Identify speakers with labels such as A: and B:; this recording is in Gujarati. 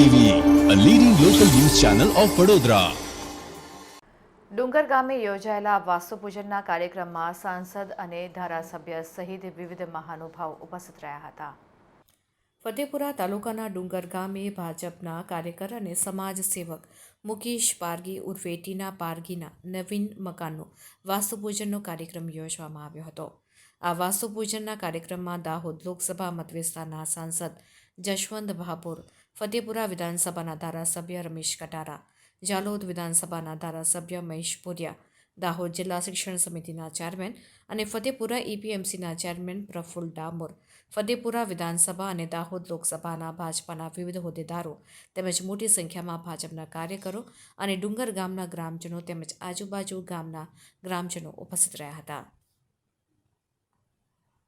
A: TV a leading local news channel of Vadodara
B: ડુંગર ગામે યોજાયેલા વાસ્તુપૂજનના કાર્યક્રમમાં સાંસદ અને ધારાસભ્ય સહિત વિવિધ મહાનુભાવ ઉપસ્થિત રહ્યા હતા. ફતેપુરા તાલુકાના ડુંગર ગામે ભાજપના કાર્યકર અને સમાજ સેવક મુકેશ પારગી ઉર્વેટીના પારગીના નવીન મકાનનો વાસ્તુપૂજનનો કાર્યક્રમ યોજવામાં આવ્યો હતો. આ વાસ્તુપૂજનના કાર્યક્રમમાં દાહોદ લોકસભા મતવિસ્તારના સાંસદ જશવંત ભાભોર ફતેપુરા વિધાનસભાના ધારાસભ્ય રમેશ કટારા, જાલોદ વિધાનસભાના ધારાસભ્ય મહેશ પુરિયા દાહોદ જિલ્લા શિક્ષણ સમિતિના ચેરમેન અને ફતેપુરા એપીએમસીના ચેરમેન પ્રફુલ્લ ડામોર, ફતેપુરા વિધાનસભા અને દાહોદ લોકસભાના ભાજપાના વિવિધ હોદ્દેદારો તેમજ મોટી સંખ્યામાં ભાજપના કાર્યકરો અને ડુંગર ગામના ગ્રામજનો તેમજ આજુબાજુ ગામના ગ્રામજનો ઉપસ્થિત રહ્યા હતા.